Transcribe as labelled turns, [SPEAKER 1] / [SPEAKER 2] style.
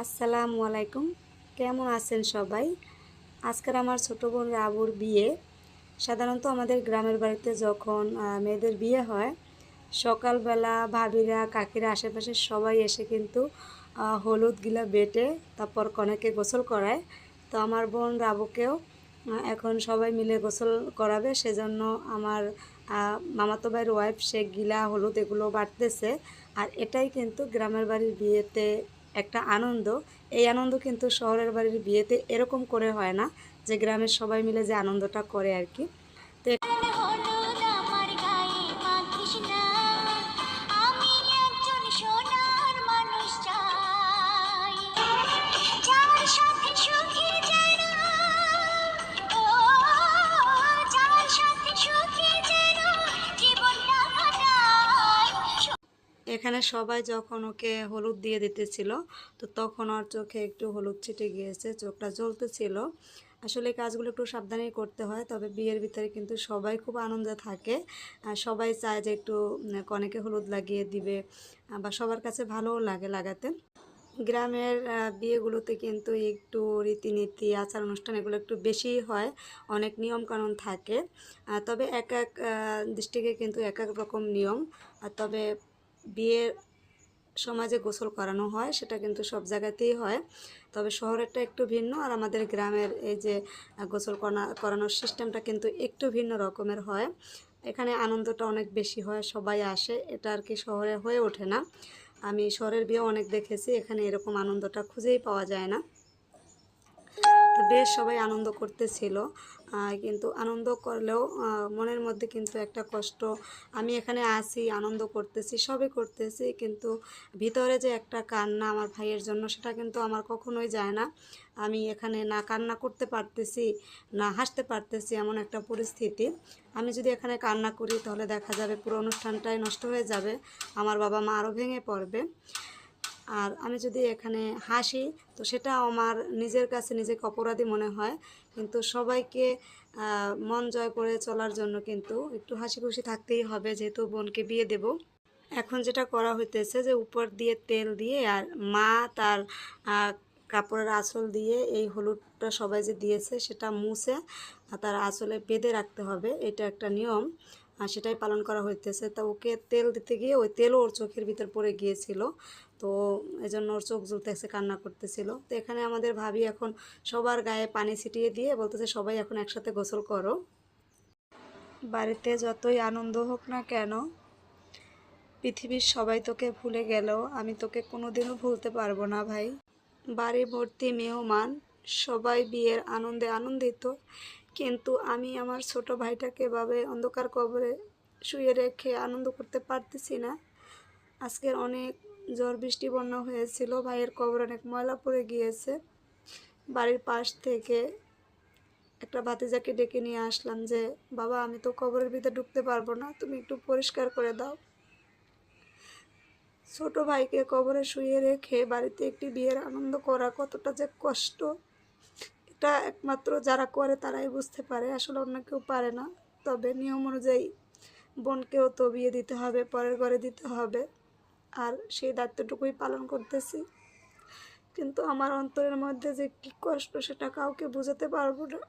[SPEAKER 1] আসসালামু আলাইকুম। কেমন আছেন সবাই? আজকের আমার ছোটো বোন রাবুর বিয়ে। সাধারণত আমাদের গ্রামের বাড়িতে যখন মেয়েদের বিয়ে হয়, সকালবেলা ভাবিরা, কাকিরা আশেপাশে সবাই এসে কিন্তু হলুদ গিলা বেটে তারপর কনেকে গোসল করায়। তো আমার বোন রাবুকেও এখন সবাই মিলে গোসল করাবে। সেজন্য আমার মামাতো ভাইয়ের ওয়াইফ সে গিলা, হলুদ এগুলো বাটতেছে। আর এটাই কিন্তু গ্রামের বাড়ির বিয়েতে একটা আনন্দ। এই আনন্দ কিন্তু শহরের বাড়ির বিয়েতে এরকম করে হয় না যে গ্রামের সবাই মিলে যে আনন্দটা করে আর কি। তো এখানে সবাই যখন ওকে হলুদ দিয়ে দিতেছিল, তো তখন ওর চোখে একটু হলুদ ছিটে গিয়েছে, চোখটা জ্বলতেছিল। আসলে কাজগুলো একটু সাবধানেই করতে হয়, তবে বিয়ের ভিতরে কিন্তু সবাই খুব আনন্দে থাকে। সবাই চায় যে একটু কনেকে হলুদ লাগিয়ে দিবে বা সবার কাছে ভালোও লাগে লাগাতে। গ্রামের বিয়েগুলোতে কিন্তু একটু রীতিনীতি, আচার অনুষ্ঠান এগুলো একটু বেশি হয়, অনেক নিয়ম কানুন থাকে তবে এক এক ডিস্ট্রিক্টে কিন্তু এক এক রকম নিয়ম। তবে বিয়ের সমাজে গোসল করানো হয়, সেটা কিন্তু সব জায়গাতেই হয়। তবে শহরেরটা একটু ভিন্ন আর আমাদের গ্রামের এই যে গোসল করা করানোর সিস্টেমটা কিন্তু একটু ভিন্ন রকমের হয়। এখানে আনন্দটা অনেক বেশি হয়, সবাই আসে, এটা আর কি শহরে হয়ে ওঠে না। আমি শহরের বিয়ে অনেক দেখেছি, এখানে এরকম আনন্দটা খুঁজেই পাওয়া যায় না। তো বেশ সবাই আনন্দ করতেছিল। কিন্তু আনন্দ করলেও মনের মধ্যে কিন্তু একটা কষ্ট, আমি এখানে আসি আনন্দ করতেছি, সবই করতেছি, কিন্তু ভিতরে যে একটা কান্না আমার ভাইয়ের জন্য, সেটা কিন্তু আমার কখনোই যায় না। আমি এখানে না কান্না করতে পারতেছি, না হাসতে পারতেছি এমন একটা পরিস্থিতি। আমি যদি এখানে কান্না করি, তাহলে দেখা যাবে পুরো অনুষ্ঠানটাই নষ্ট হয়ে যাবে, আমার বাবা মা আরও ভেঙে পড়বে। আর আমি যদি এখানে হাসি, তো সেটা আমার নিজের কাছে নিজেকে অপরাধী মনে হয়। কিন্তু সবাইকে মন জয় করে চলার জন্য কিন্তু একটু হাসি খুশি থাকতেই হবে, যেহেতু বোনকে বিয়ে দেব। এখন যেটা করা হইতেছে যে উপর দিয়ে তেল দিয়ে আর মা তার কাপড়ের আঁচল দিয়ে এই হলুদটা সবাই যে দিয়েছে সেটা মুছে তার আঁচলে বেঁধে রাখতে হবে, এটা একটা নিয়ম। সেটাই পালন করা হইতেছে। তা ওকে তেল দিতে গিয়ে ওই তেলও ওর চোখের ভিতর পড়ে গিয়েছিল। তো এজন্য ওর চোখ জ্বলতেছে, কান্না করতেছিল। তো এখানে আমাদের ভাবি এখন সবার গায়ে পানি ছিটিয়ে দিয়ে বলতেছে, সবাই এখন একসাথে গোসল করো। বাড়িতে যতই আনন্দ হোক না কেন, পৃথিবীর সবাই তোকে ভুলে গেলেও আমি তোকে কোনোদিনও ভুলতে পারব না ভাই। বাড়ি ভর্তি মেহমান, সবাই বিয়ের আনন্দে আনন্দিত। কিন্তু আমি আমার ছোট ভাইটাকে এভাবে অন্ধকার কবরে শুয়ে রেখে আনন্দ করতে পারতেছি না। আজকের অনেক ঝড় বৃষ্টি, বন্যা হয়েছিল, ভাইয়ের কবর অনেক ময়লা পড়ে গিয়েছে। বাড়ির পাশ থেকে একটা ভাতিজাকে ডেকে নিয়ে আসলাম যে, বাবা, আমি তো কবরের ভিতরে ঢুকতে পারব না, তুমি একটু পরিষ্কার করে দাও। ছোট ভাইকে কবরে শুয়ে রেখে বাড়িতে একটি বিয়ের আনন্দ করা কতটা যে কষ্ট। এটা একমাত্র যারা করে তারাই বুঝতে পারে, আসলে অন্য কেউ পারে না। তবে নিয়ম অনুযায়ী বোনকেও তো বিয়ে দিতে হবে, পরের ঘরে দিতে হবে। আর সেই দায়িত্বটুকুই পালন করতেছি। কিন্তু আমার অন্তরের মধ্যে যে কী কষ্ট, সেটা কাউকে বোঝাতে পারব না।